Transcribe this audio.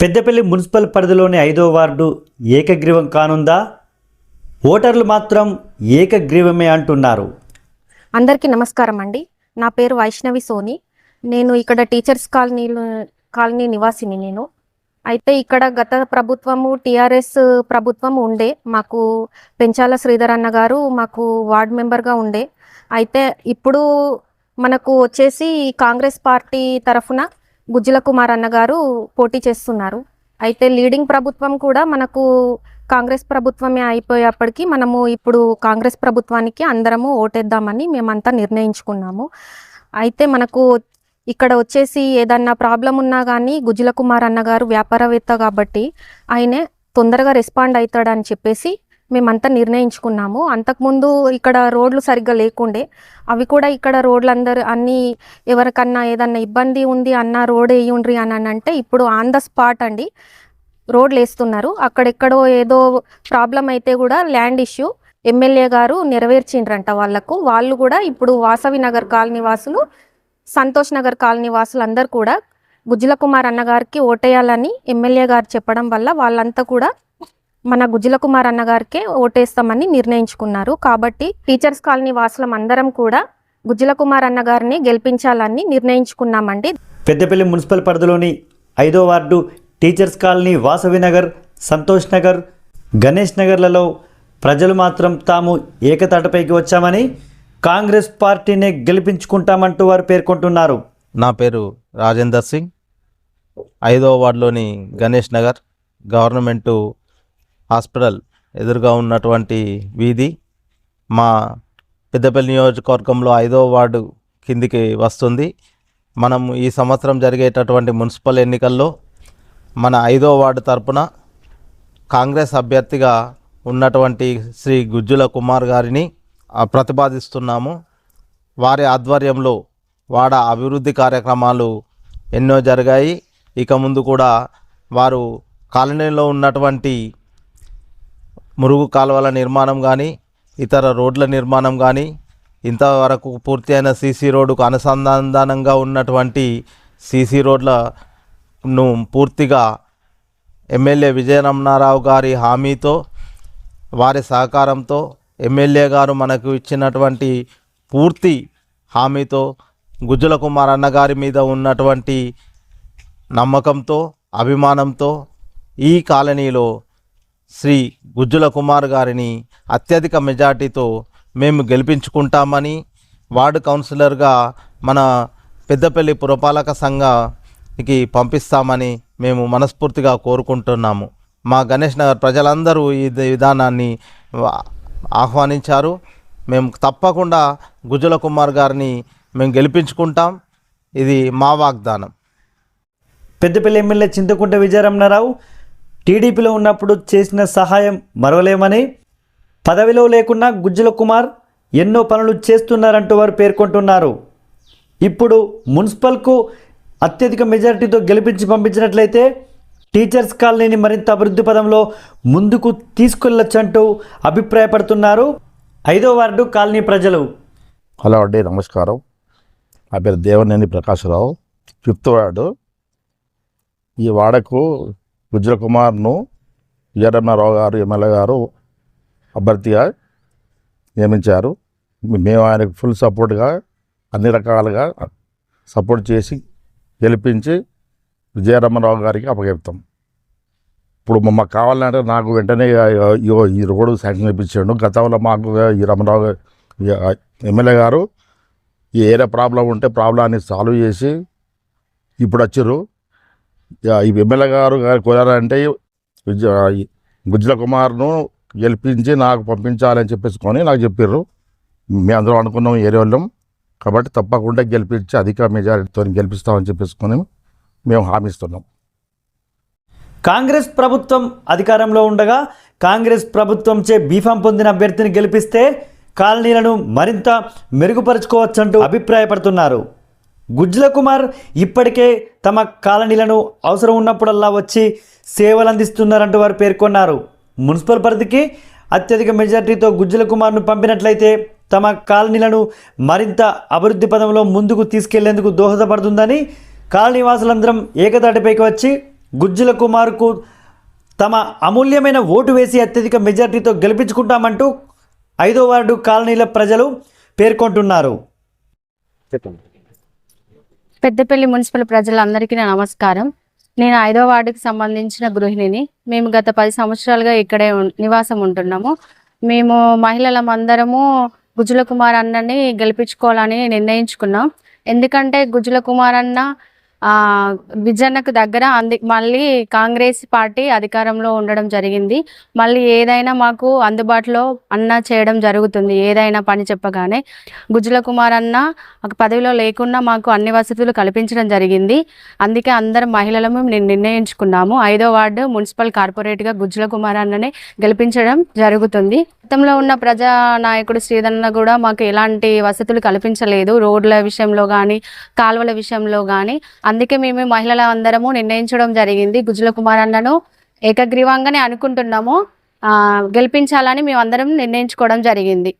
Peddapalli municipal పరిధిలోని ఐదో ward ఏకగ్రీవం కానుందా? ఓటర్లు మాత్రం ఏకగ్రీవమే అంటున్నారు. అందరికీ నమస్కారం అండి. నా పేరు వైష్ణవి సోని. నేను ఇక్కడ టీచర్స్ కాలనీలో కాలనీ నివాసిని నేను. అయితే ఇక్కడ గత ప్రభుత్వము టిఆర్ఎస్ ప్రభుత్వం ఉండే. మాకు పెంచాల శ్రీధర్ అన్న గారు మాకు వార్డ్ మెంబర్గా ఉండే. అయితే ఇప్పుడు మనకు వచ్చేసి కాంగ్రెస్ పార్టీ తరఫున గుజ్జల కుమార్ అన్నగారు పోటీ చేస్తున్నారు. అయితే లీడింగ్ ప్రభుత్వం కూడా మనకు కాంగ్రెస్ ప్రభుత్వమే అయిపోయేప్పటికీ మనము ఇప్పుడు కాంగ్రెస్ ప్రభుత్వానికి అందరము ఓటేద్దామని మేమంతా నిర్ణయించుకున్నాము. అయితే మనకు ఇక్కడ వచ్చేసి ఏదన్నా ప్రాబ్లం ఉన్నా కానీ గుజ్జల కుమార్ అన్నగారు వ్యాపారవేత్త కాబట్టి ఆయనే తొందరగా రెస్పాండ్ అవుతాడని చెప్పేసి మేమంతా నిర్ణయించుకున్నాము. అంతకుముందు ఇక్కడ రోడ్లు సరిగ్గా లేకుండే అవి కూడా ఇక్కడ రోడ్లు అందరు అన్నీ ఎవరికన్నా ఏదన్నా ఇబ్బంది ఉంది అన్న రోడ్ వేయుండ్రి అని అంటే ఇప్పుడు ఆన్ ద స్పాట్ అండి. రోడ్లు వేస్తున్నారు. అక్కడెక్కడో ఏదో ప్రాబ్లం అయితే కూడా ల్యాండ్ ఇష్యూ ఎమ్మెల్యే గారు నెరవేర్చిండ్రంట వాళ్ళకు. వాళ్ళు కూడా ఇప్పుడు వాసవి నగర్ కాలనీ వాసులు సంతోష్ నగర్ కాలనీ వాసులు అందరు కూడా గుజ్జల కుమార్ అన్నగారికి ఓటేయాలని ఎమ్మెల్యే గారు చెప్పడం వల్ల వాళ్ళంతా కూడా మన గుజ్జల కుమార్ అన్న గారికే ఓటేస్తామని నిర్ణయించుకున్నారు. కాబట్టి టీచర్స్ కాలనీ వాసులం అందరం కూడా గుజ్జల కుమార్ అన్న గారిని గెలిపించాలని నిర్ణయించుకున్నామండి. పెద్దపల్లి మున్సిపల్ పరిధిలోని ఐదో ward teachers colony Vasavi Nagar Santosh Nagar Ganesh నగర్లలో ప్రజలు మాత్రం తాము ఏకతాటపైకి వచ్చామని కాంగ్రెస్ పార్టీనే గెలిపించుకుంటామంటూ వారు పేర్కొంటున్నారు. నా పేరు రాజేందర్ సింగ్. ఐదో వార్డులోని గణేష్ నగర్ గవర్నమెంటు హాస్పిటల్ ఎదురుగా ఉన్నటువంటి వీధి మా పెద్దపల్లి నియోజకవర్గంలో ఐదో వార్డు కిందికి వస్తుంది. మనం ఈ సంవత్సరం జరిగేటటువంటి మున్సిపల్ ఎన్నికల్లో మన ఐదో వార్డు తరపున కాంగ్రెస్ అభ్యర్థిగా ఉన్నటువంటి శ్రీ గుజ్జుల కుమార్ గారిని ప్రతిపాదిస్తున్నాము. వారి ఆధ్వర్యంలో వాడ అభివృద్ధి కార్యక్రమాలు ఎన్నో జరిగాయి. ఇక ముందు కూడా వారు కాలనీలో ఉన్నటువంటి మురుగు కాలువల నిర్మాణం కానీ ఇతర రోడ్ల నిర్మాణం కానీ ఇంతవరకు పూర్తి అయిన సీసీ రోడ్డుకు అనుసంధానంగా ఉన్నటువంటి సీసీ రోడ్లను పూర్తిగా ఎమ్మెల్యే విజయరమణారావు గారి హామీతో వారి సహకారంతో ఎమ్మెల్యే గారు మనకు ఇచ్చినటువంటి పూర్తి హామీతో గుజ్జుల కుమార్ అన్నగారి మీద ఉన్నటువంటి నమ్మకంతో అభిమానంతో ఈ కాలనీలో శ్రీ గుజ్జుల కుమార్ గారిని అత్యధిక మెజార్టీతో మేము గెలిపించుకుంటామని వార్డు కౌన్సిలర్గా మన పెద్దపల్లి పురపాలక సంఘానికి పంపిస్తామని మేము మనస్ఫూర్తిగా కోరుకుంటున్నాము. మా గణేష్ నగర్ ప్రజలందరూ ఈ విధానాన్ని ఆహ్వానించారు. మేము తప్పకుండా గుజ్జుల కుమార్ గారిని మేము గెలిపించుకుంటాం. ఇది మా వాగ్దానం. పెద్దపల్లి ఎమ్మెల్యే చింతకుంట విజయరమణారావు టీడీపీలో ఉన్నప్పుడు చేసిన సహాయం మరవలేమని పదవిలో లేకున్నా గుజ్జల కుమార్ ఎన్నో పనులు చేస్తున్నారంటూ వారు పేర్కొంటున్నారు. ఇప్పుడు మున్సిపల్కు అత్యధిక మెజారిటీతో గెలిపించి పంపించినట్లయితే టీచర్స్ కాలనీని మరింత అభివృద్ధి పదంలో ముందుకు తీసుకెళ్ళొచ్చంటూ అభిప్రాయపడుతున్నారు ఐదో వార్డు కాలనీ ప్రజలు. హలో అండి నమస్కారం. నా పేరు దేవనేని ప్రకాశ్రావు. Fifth ward. ఈ వాడకు గుజ్జల కుమార్ను గారు ఎమ్మెల్యే గారు అభ్యర్థిగా నియమించారు. మేము ఆయనకు ఫుల్ సపోర్ట్గా అన్ని రకాలుగా సపోర్ట్ చేసి గెలిపించి విజయరమణరావు గారికి అప్పగెప్తాం. ఇప్పుడు మాకు కావాలంటే నాకు వెంటనే ఇగో ఈ రోడ్డు శాంక్షన్ ఇప్పించాడు గతంలో మాకు ఈ రమణరావు ఎమ్మెల్యే గారు ఈ ఏరియా ప్రాబ్లం ఉంటే ప్రాబ్లాన్ని సాల్వ్ చేసి ఇప్పుడు వచ్చారు ఈ ఎమ్మెల్యే గారు గారు కోరారంటే గుజ్జల కుమార్ను గెలిపించి నాకు పంపించాలని చెప్పేసుకొని నాకు చెప్పారు మేము అందరం అనుకున్నాం ఏరియా కాబట్టి తప్పకుండా గెలిపించి అధిక మెజారిటీతో గెలిపిస్తామని చెప్పేసుకొని మేము హామీ ఇస్తున్నాం. కాంగ్రెస్ ప్రభుత్వం అధికారంలో ఉండగా కాంగ్రెస్ ప్రభుత్వంచే బీఫాం పొందిన అభ్యర్థిని గెలిపిస్తే కాలనీలను మరింత మెరుగుపరుచుకోవచ్చంటూ అభిప్రాయపడుతున్నారు. గుజ్జల కుమార్ ఇప్పటికే తమ కాలనీలను అవసరం ఉన్నప్పుడల్లా వచ్చి సేవలు అందిస్తున్నారంటూ వారు పేర్కొన్నారు. మున్సిపల్ పరిధికి అత్యధిక మెజార్టీతో గుజ్జల కుమార్ను పంపినట్లయితే తమ కాలనీలను మరింత అభివృద్ధి పదంలో ముందుకు తీసుకెళ్ళేందుకు దోహదపడుతుందని కాలనీవాసులందరం ఏకతాటిపైకి వచ్చి గుజ్జుల కుమార్కు తమ అమూల్యమైన ఓటు వేసి అత్యధిక మెజార్టీతో గెలిపించుకుంటామంటూ ఐదో వార్డు కాలనీల ప్రజలు పేర్కొంటున్నారు. పెద్దపల్లి మున్సిపల్ ప్రజలందరికీ నా నమస్కారం. నేను ఐదో వార్డుకి సంబంధించిన గృహిణిని. మేము గత పది సంవత్సరాలుగా ఇక్కడే నివాసం ఉంటున్నాము. మేము మహిళలం అందరము గుజ్జుల కుమార్ అన్నని గెలిపించుకోవాలని నిర్ణయించుకున్నాం. ఎందుకంటే గుజుల కుమార్ అన్న విజన్నకు దగ్గర అంది మళ్ళీ కాంగ్రెస్ పార్టీ అధికారంలో ఉండడం జరిగింది. మళ్ళీ ఏదైనా మాకు అందుబాటులో అన్న చేయడం జరుగుతుంది ఏదైనా పని చెప్పగానే. గుజ్జుల కుమార్ అన్న ఒక పదవిలో లేకున్నా మాకు అన్ని వసతులు కల్పించడం జరిగింది. అందుకే అందరం మహిళలము నేను నిర్ణయించుకున్నాము. ఐదో వార్డు మున్సిపల్ కార్పొరేట్గా గుజ్జుల కుమార్ అన్ననే గెలిపించడం జరుగుతుంది. గతంలో ఉన్న ప్రజా నాయకుడు శ్రీధరన్న కూడా మాకు ఎలాంటి వసతులు కల్పించలేదు. రోడ్ల విషయంలో కానీ కాలువల విషయంలో కానీ అందుకే మేము మహిళల అందరము నిర్ణయించడం జరిగింది. గుజ్జుల కుమార్ అన్నను ఏకగ్రీవంగానే అనుకుంటున్నాము. గెలిపించాలని మేము అందరం నిర్ణయించుకోవడం జరిగింది.